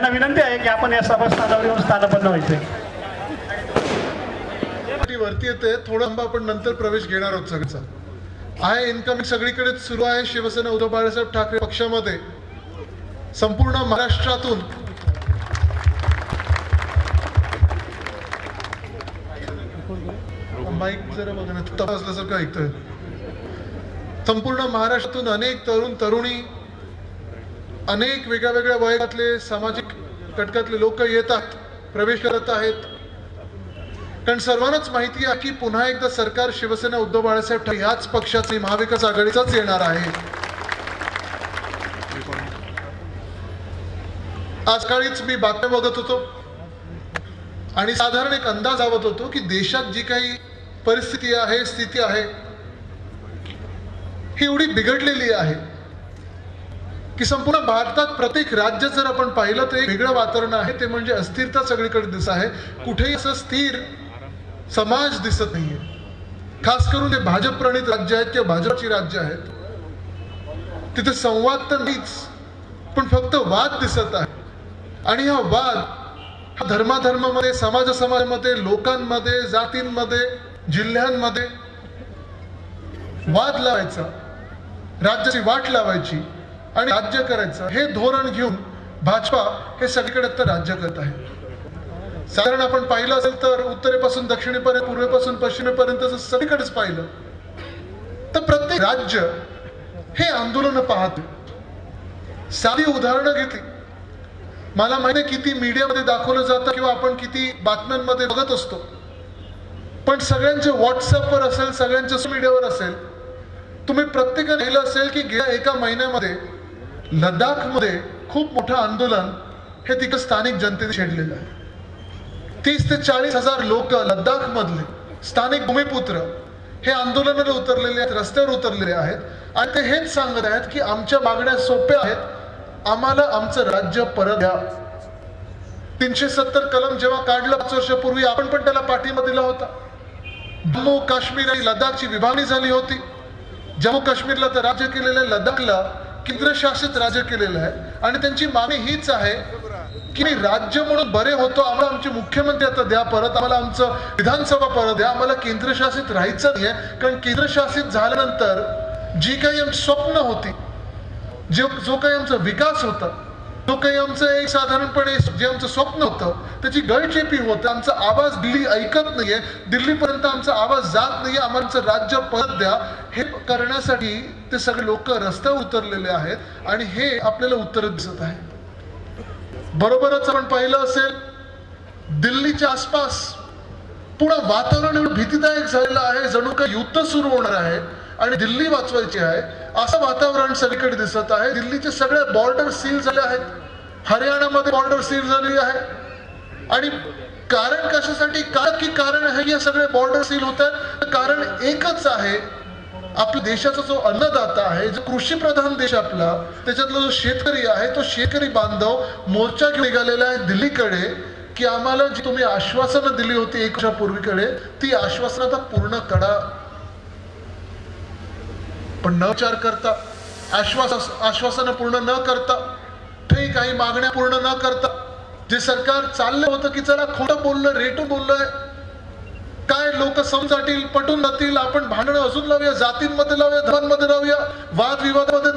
त्यांना विनंती आहे की आपण या सभास्थानावर येऊन स्थानपन्न व्हायचे वरती येते थोडं आपण नंतर प्रवेश घेणार आहोत सगळ्याचा. आहे इन्कमिंग सगळीकडे सुरू आहे शिवसेना उद्धव बाळासाहेब ठाकरे पक्षामध्ये. संपूर्ण महाराष्ट्रातून. माईक जरा बघा तपासल्यासारखं ऐकतोय. संपूर्ण महाराष्ट्रातून अनेक तरुण तरुणी अनेक वेगळ्या वेगळ्या वयातले सामाजिक घटकातले लोक येतात प्रवेश करत आहेत. कारण सर्वांनाच माहिती आहे की पुन्हा एकदा सरकार शिवसेना उद्धव बाळासाहेब ठाकरे ह्याच पक्षाचे महाविकास आघाडीचाच येणार आहे. आज काळीच मी बातम्या बघत होतो आणि साधारण एक अंदाज आवत होतो की देशात जी काही परिस्थिती आहे स्थिती आहे ही एवढी बिघडलेली आहे. की संपूर्ण भारतात प्रत्येक राज्य जर आपण पाहिलं तर एक वेगळं वातावरण आहे. ते म्हणजे अस्थिरता सगळीकडे दिसत आहे. कुठेही असं स्थिर समाज दिसत नाहीये. खास करून ते भाजप प्रणित राज्य आहेत किंवा भाजपची राज्य आहेत तिथे संवाद तर नाहीच पण फक्त वाद दिसत आहे. आणि हा वाद हा धर्माधर्मामध्ये समाज समाजामध्ये लोकांमध्ये जातींमध्ये जिल्ह्यांमध्ये वाद लावायचा. राज्याची वाट लावायची. आणि राज्य करायचं हे धोरण घेऊन भाजपा हे सगळीकडे तर राज्य करत आहे. साधारण आपण पाहिलं असेल तर उत्तरेपासून दक्षिणेपर्यंत पूर्वेपासून पश्चिमेपर्यंत सगळीकडेच पाहिलं तर प्रत्येक राज्य हे आंदोलन पाहते साधी उदाहरणं घेतली. मला माहिती आहे किती मीडियामध्ये दाखवलं जातं किंवा आपण किती बातम्यांमध्ये बघत असतो. पण सगळ्यांचे व्हॉट्सअपवर असेल सगळ्यांच्या मीडियावर असेल तुम्ही प्रत्येकाने लिहिलं असेल की गेल्या एका महिन्यामध्ये लडाखमध्ये खूप मोठं आंदोलन हे तिकडं स्थानिक जनतेने छेडलेलं आहे. तीस ते चाळीस हजार लोक लद्दाखमधले स्थानिक भूमिपुत्र हे आंदोलनाला उतरलेले आहेत रस्त्यावर उतरलेले आहेत. आणि ते हेच सांगत आहेत की आमच्या मागण्या सोप्या आहेत. आम्हाला आमचं राज्य परत द्या. तीनशे सत्तर कलम जेव्हा काढलं पाच वर्षापूर्वी आपण पण त्याला पाठिंबा दिला होता. जम्मू काश्मीर आणि लडाखची विभागणी झाली होती. जम्मू काश्मीरला तर राज्य केलेलं लडाखला केंद्रशासित राज्य केलेलं आहे. आणि त्यांची मागणी हीच आहे की मी राज्य म्हणून बरे होतो आम्हाला आमचे मुख्यमंत्री आता द्या परत आम्हाला आमचं विधानसभा परत द्या आम्हाला केंद्रशासित राहायचं नाही आहे कारण केंद्रशासित झाल्यानंतर जी काही आमची स्वप्न होती जे जो काही आमचा विकास होता जो काही आमचं एक साधारणपणे जे आमचं स्वप्न होतं त्याची गळचेपी होतं. आमचा आवाज दिल्ली ऐकत नाहीये. दिल्लीपर्यंत आमचा आवाज जात नाहीये. आम्हाला राज्य परत द्या. हे करण्यासाठी ते सगळे लोक रस्त्यावर उतरलेले आहेत आणि हे आपल्याला उत्तर दिसत आहे बरोबरच आपण पाहिलं असेल दिल्लीच्या आसपास पुढं वातावरण एवढं भीतीदायक झालेलं आहे जणू काही युद्ध सुरू होणार आहे आणि दिल्ली वाचवायची आहे असं वातावरण सगळीकडे दिसत आहे. दिल्लीचे सगळे बॉर्डर सील झाले आहेत. हरियाणामध्ये बॉर्डर सील झालेली आहे. आणि कारण कशासाठी? काय की कारण आहे या सगळे बॉर्डर सील होत आहेत? कारण एकच आहे आपल्या देशाचा जो अन्नदाता आहे जो कृषी प्रधान देश आपला त्याच्यातला जो शेतकरी आहे तो शेतकरी बांधव मोर्चा घेऊन निघालेला आहे दिल्लीकडे की आम्हाला जी तुम्ही आश्वासनं दिली होती एक वर्षापूर्वीकडे ती आश्वासनं आता पूर्ण करा. पण न विचार करता आश्वास आश्वासनं पूर्ण न करता ठीक काही मागण्या पूर्ण न करता जे सरकार चाललं होतं की चला खोटं बोललं रेटू बोललंय काय लोक समजातील पटून जातील आपण भांडणं अजून लावूया जातींमध्ये लावूया धर्मांमध्ये लावूया वादविवादामध्ये